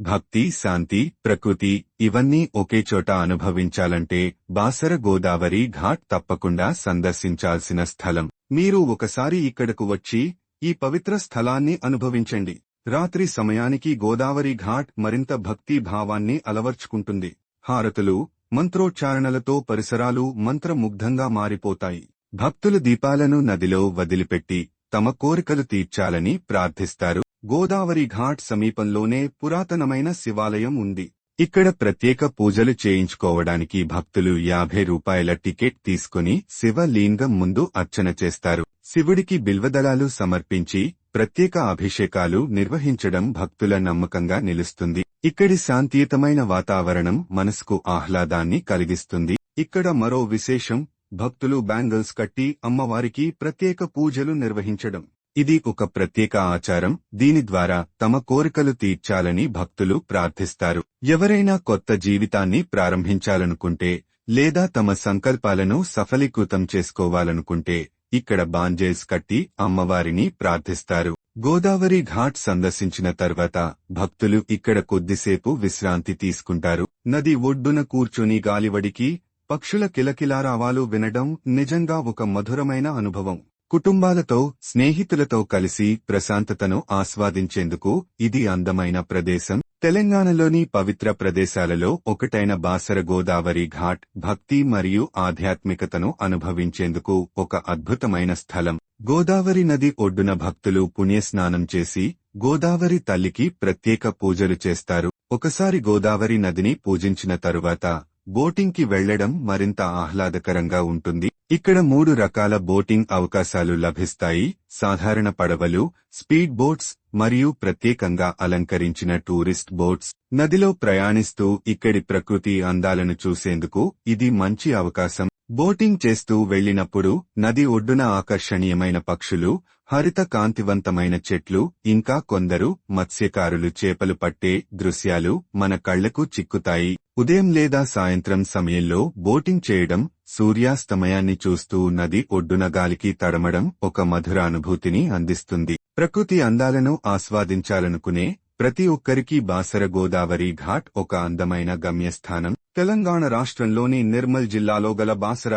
భక్తి శాంతి ప్రకృతి ఇవన్నీ ఒకే చోట అనుభవించాలంటే బాసర గోదావరి ఘాట్ తప్పకుండా సందర్శించాల్సిన స్థలం. మీరు ఒకసారి ఇక్కడకు వచ్చి ఈ పవిత్ర స్థలాన్ని అనుభవించండి. రాత్రి సమయానికి గోదావరి ఘాట్ మరింత భక్తి భావాన్ని అలవర్చుకుంటుంది. హారతులు మంత్రోచ్చారణలతో పరిసరాలు మంత్రముగ్ధంగా మారిపోతాయి. భక్తులు దీపాలను నదిలో వదిలిపెట్టి తమ కోరికలు తీర్చాలని ప్రార్థిస్తారు. గోదావరి ఘాట్ సమీపంలోనే పురాతనమైన శివాలయం ఉంది. ఇక్కడ ప్రత్యేక పూజలు చేయించుకోవడానికి భక్తులు యాభై రూపాయల టికెట్ తీసుకుని శివలింగం ముందు అర్చన చేస్తారు. శివుడికి బిల్వదళాలు సమర్పించి ప్రత్యేక అభిషేకాలు నిర్వహించడం భక్తుల నమ్మకంగా నిలుస్తుంది. ఇక్కడి శాంతియుతమైన వాతావరణం మనసుకు ఆహ్లాదాన్ని కలిగిస్తుంది. ఇక్కడ మరో విశేషం భక్తులు బ్యాంగిల్స్ కట్టి అమ్మవారికి ప్రత్యేక పూజలు నిర్వహించడం. ఇది ఒక ప్రత్యేక ఆచారం దీని ద్వారా తమ కోరికలు తీర్చాలని భక్తులు ప్రార్థిస్తారు. ఎవరైనా కొత్త జీవితాన్ని ప్రారంభించాలనుకుంటే లేదా తమ సంకల్పాలను సఫలీకృతం చేసుకోవాలనుకుంటే ఇక్కడ బాంజేస్ కట్టి అమ్మవారిని ప్రార్థిస్తారు. గోదావరి ఘాట్ సందర్శించిన తర్వాత భక్తులు ఇక్కడ కొద్దిసేపు విశ్రాంతి తీసుకుంటారు. నది ఒడ్డున కూర్చుని గాలివడికి పక్షుల కిలకిలారావాలు వినడం నిజంగా ఒక మధురమైన అనుభవం. కుటుంబాలతో స్నేహితులతో కలిసి ప్రశాంతతను ఆస్వాదించేందుకు ఇది అందమైన ప్రదేశం. తెలంగాణలోని పవిత్ర ప్రదేశాలలో ఒకటైన బాసర గోదావరి ఘాట్ భక్తి మరియు ఆధ్యాత్మికతను అనుభవించేందుకు ఒక అద్భుతమైన స్థలం. గోదావరి నది ఒడ్డున భక్తులు పుణ్యస్నానం చేసి గోదావరి తల్లికి ప్రత్యేక పూజలు చేస్తారు. ఒకసారి గోదావరి నదిని పూజించిన తరువాత బోటింగ్కి వెళ్ళడం మరింత ఆహ్లాదకరంగా ఉంటుంది. ఇక్కడ మూడు రకాల బోటింగ్ అవకాశాలు లభిస్తాయి. సాధారణ పడవలు స్పీడ్ బోట్స్ మరియు ప్రత్యేకంగా అలంకరించిన టూరిస్ట్ బోట్స్. నదిలో ప్రయాణిస్తూ ఇక్కడి ప్రకృతి అందాలను చూసేందుకు ఇది మంచి అవకాశం. బోటింగ్ చేస్తూ వెళ్ళినప్పుడు నది ఒడ్డున ఆకర్షణీయమైన పక్షులు హరిత కాంతివంతమైన చెట్లు ఇంకా కొందరు మత్స్యకారులు చేపలు పట్టే దృశ్యాలు మన కళ్ళకు చిక్కుతాయి. ఉదయం లేదా సాయంత్రం సమయంలో బోటింగ్ చేయడం సూర్యాస్తమయాన్ని చూస్తూ నది ఒడ్డున గాలికి తడమడం ఒక మధుర అనుభూతిని అందిస్తుంది. ప్రకృతి అందాలను ఆస్వాదించాలనుకునే ప్రతి ఒక్కరికి బాసర గోదావరి ఘాట్ ఒక అందమైన గమ్యస్థానం. తెలంగాణ రాష్ట్రంలోని నిర్మల్ జిల్లాలో గల బాసర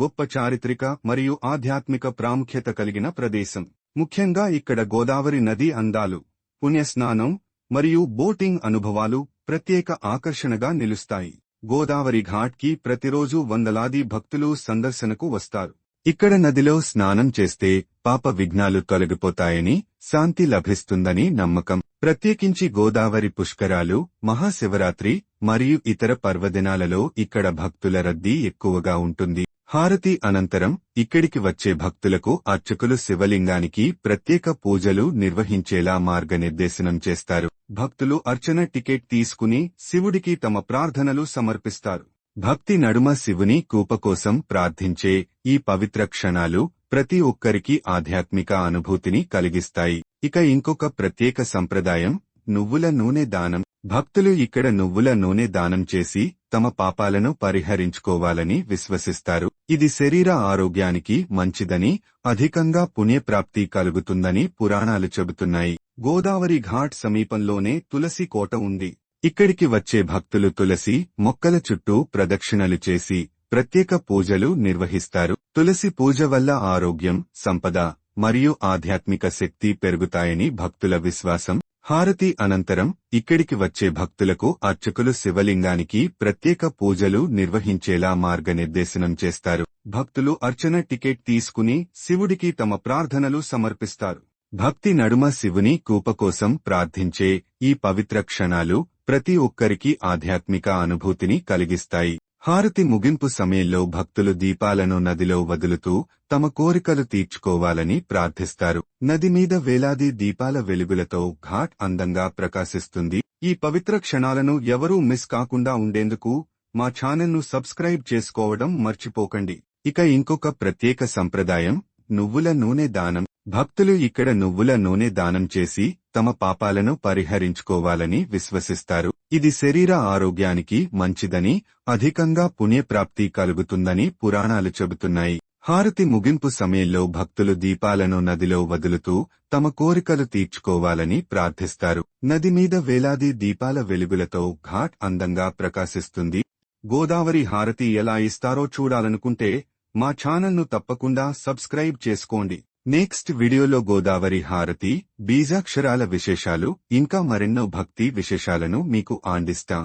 గొప్ప చారిత్రక మరియు ఆధ్యాత్మిక ప్రాముఖ్యత కలిగిన ప్రదేశం. ముఖ్యంగా ఇక్కడ గోదావరి నది అందాలు పుణ్యస్నానం మరియు బోటింగ్ అనుభవాలు ప్రత్యేక ఆకర్షణగా నిలుస్తాయి. గోదావరి ఘాట్కి ప్రతిరోజు వందలాది భక్తులు సందర్శనకు వస్తారు. ఇక్కడ నదిలో స్నానం చేస్తే పాప విఘ్నాలు తొలగిపోతాయని శాంతి లభిస్తుందని నమ్మకం. ప్రత్యేకించి గోదావరి పుష్కరాలు మహాశివరాత్రి మరియు ఇతర పర్వదినాలలో ఇక్కడ భక్తుల రద్దీ ఎక్కువగా ఉంటుంది. హారతి అనంతరం ఇక్కడికి వచ్చే భక్తులకు అర్చకులు శివలింగానికి ప్రత్యేక పూజలు నిర్వహించేలా మార్గనిర్దేశనం చేస్తారు. భక్తులు అర్చన టికెట్ తీసుకుని శివుడికి తమ ప్రార్థనలు సమర్పిస్తారు. భక్తి నడుమ శివుని కూప కోసం ప్రార్థించే ఈ పవిత్ర క్షణాలు ప్రతి ఒక్కరికి ఆధ్యాత్మిక అనుభూతిని కలిగిస్తాయి. ఇక ఇంకొక ప్రత్యేక సంప్రదాయం నువ్వుల నూనె దానం. భక్తులు ఇక్కడ నువ్వుల నూనె దానం చేసి తమ పాపాలను పరిహరించుకోవాలని విశ్వసిస్తారు. ఇది శరీర ఆరోగ్యానికి మంచిదని అధికంగా పుణ్యప్రాప్తి కలుగుతుందని పురాణాలు చెబుతున్నాయి. గోదావరి ఘాట్ సమీపంలోనే తులసి కోట ఉంది. ఇక్కడికి వచ్చే భక్తులు తులసి మొక్కల చుట్టూ ప్రదక్షిణలు చేసి ప్రత్యేక పూజలు నిర్వహిస్తారు. తులసి పూజ వల్ల ఆరోగ్యం సంపద మరియు ఆధ్యాత్మిక శక్తి పెరుగుతాయని భక్తుల విశ్వాసం. హారతి అనంతరం ఇక్కడికి వచ్చే భక్తులకు అర్చకులు శివలింగానికి ప్రత్యేక పూజలు నిర్వహించేలా మార్గనిర్దేశనం చేస్తారు. భక్తులు అర్చన టికెట్ తీసుకుని శివుడికి తమ ప్రార్థనలు సమర్పిస్తారు. భక్తి నడుమ శివుని కూప కోసం ప్రార్థించే ఈ పవిత్ర క్షణాలు ప్రతి ఒక్కరికి ఆధ్యాత్మిక అనుభూతిని కలిగిస్తాయి. హారతి ముగింపు సమయంలో భక్తులు దీపాలను నదిలో వదులుతూ తమ కోరికలు తీర్చుకోవాలని ప్రార్థిస్తారు. నది మీద వేలాది దీపాల వెలుగులతో ఘాట్ అందంగా ప్రకాశిస్తుంది. ఈ పవిత్ర క్షణాలను ఎవరూ మిస్ కాకుండా ఉండేందుకు మా ఛానల్ను సబ్స్క్రైబ్ చేసుకోవడం మర్చిపోకండి. ఇక ఇంకొక ప్రత్యేక సంప్రదాయం నువ్వుల నూనె దానం. భక్తులు ఇక్కడ నువ్వుల నూనె దానం చేసి తమ పాపాలను పరిహరించుకోవాలని విశ్వసిస్తారు. ఇది శరీర ఆరోగ్యానికి మంచిదని అధికంగా పుణ్యప్రాప్తి కలుగుతుందని పురాణాలు చెబుతున్నాయి. హారతి ముగింపు సమయంలో భక్తులు దీపాలను నదిలో వదులుతూ తమ కోరికలు తీర్చుకోవాలని ప్రార్థిస్తారు. నది మీద వేలాది దీపాల వెలుగులతో ఘాట్ అందంగా ప్రకాశిస్తుంది. గోదావరి హారతి ఎలా ఇస్తారో చూడాలనుకుంటే మా ఛానల్ను తప్పకుండా సబ్స్క్రైబ్ చేసుకోండి. నెక్స్ట్ వీడియోలో గోదావరి హారతి బీజాక్షరాల విశేషాలు ఇంకా మరెన్నో భక్తి విశేషాలను మీకు అందిస్తాం.